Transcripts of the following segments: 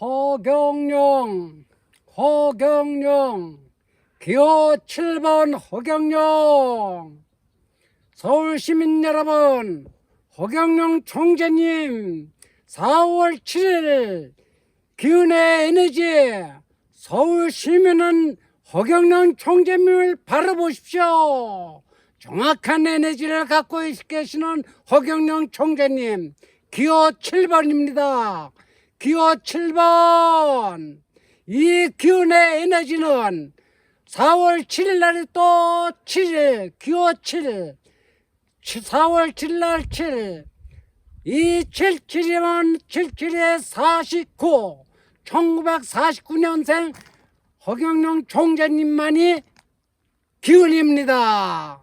허경영, 허경영, 기호 7번 허경영. 서울 시민 여러분, 허경영 총재님, 4월 7일 기운의 에너지 서울 시민은 허경영 총재님을 바라보십시오. 정확한 에너지를 갖고 계시는 허경영 총재님, 기호 7번입니다. 기호 7번. 이 기운의 에너지는 4월 7일 날이 또 7일, 기호 7. 4월 7일 날 7. 이 77이면 77에 49. 1949년생 허경영 총재님만이 기운입니다.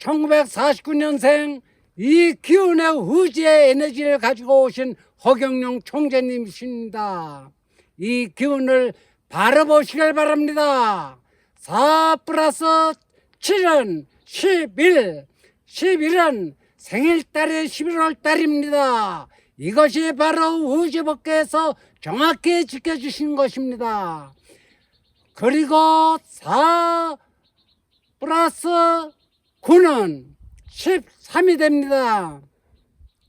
1949년생 이 기운의 의지의 에너지를 가지고 오신 허경영 총재님이십니다. 이 기운을 바라보시길 바랍니다. 4 플러스 7은 11, 11은 생일달이 11월 달입니다. 이것이 바로 의지법계에서 정확히 지켜주신 것입니다. 그리고 4 플러스 9는 13이 됩니다.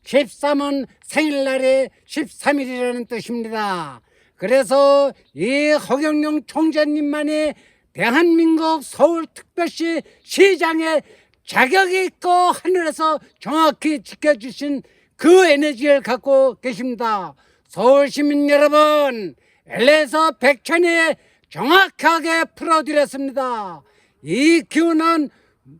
13은 생일날이 13일이라는 뜻입니다. 그래서 이 허경영 총재님만이 대한민국 서울특별시 시장의 자격이 있고 하늘에서 정확히 지켜주신 그 에너지를 갖고 계십니다. 서울 시민 여러분, LA에서 백천이 정확하게 풀어드렸습니다. 이 기운은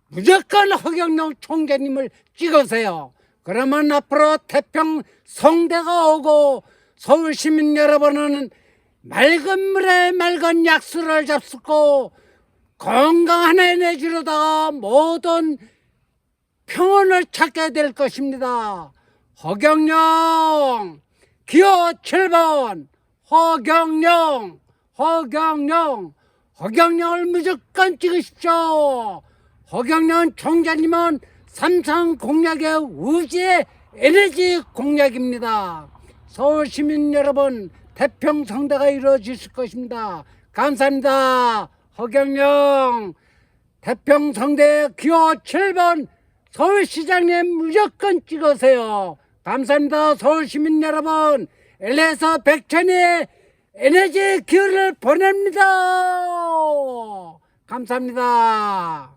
무조건 허경영 총재님을 찍으세요. 그러면 앞으로 태평 성대가 오고 서울 시민 여러분은 맑은 물에 맑은 약수를 잡수고 건강한 에너지로다가 모든 평온을 찾게 될 것입니다. 허경영 기호 7번 허경영 허경영 허경영을 무조건 찍으십시오. 허경영 총장님은 삼성 공약의 의지의 에너지 공약입니다. 서울 시민 여러분 태평성대가 이루어질 것입니다. 감사합니다. 허경영 태평성대 기호 7번 서울시장님 무조건 찍으세요. 감사합니다. 서울 시민 여러분 LA에서 백천의 에너지 기운을 보냅니다. 감사합니다.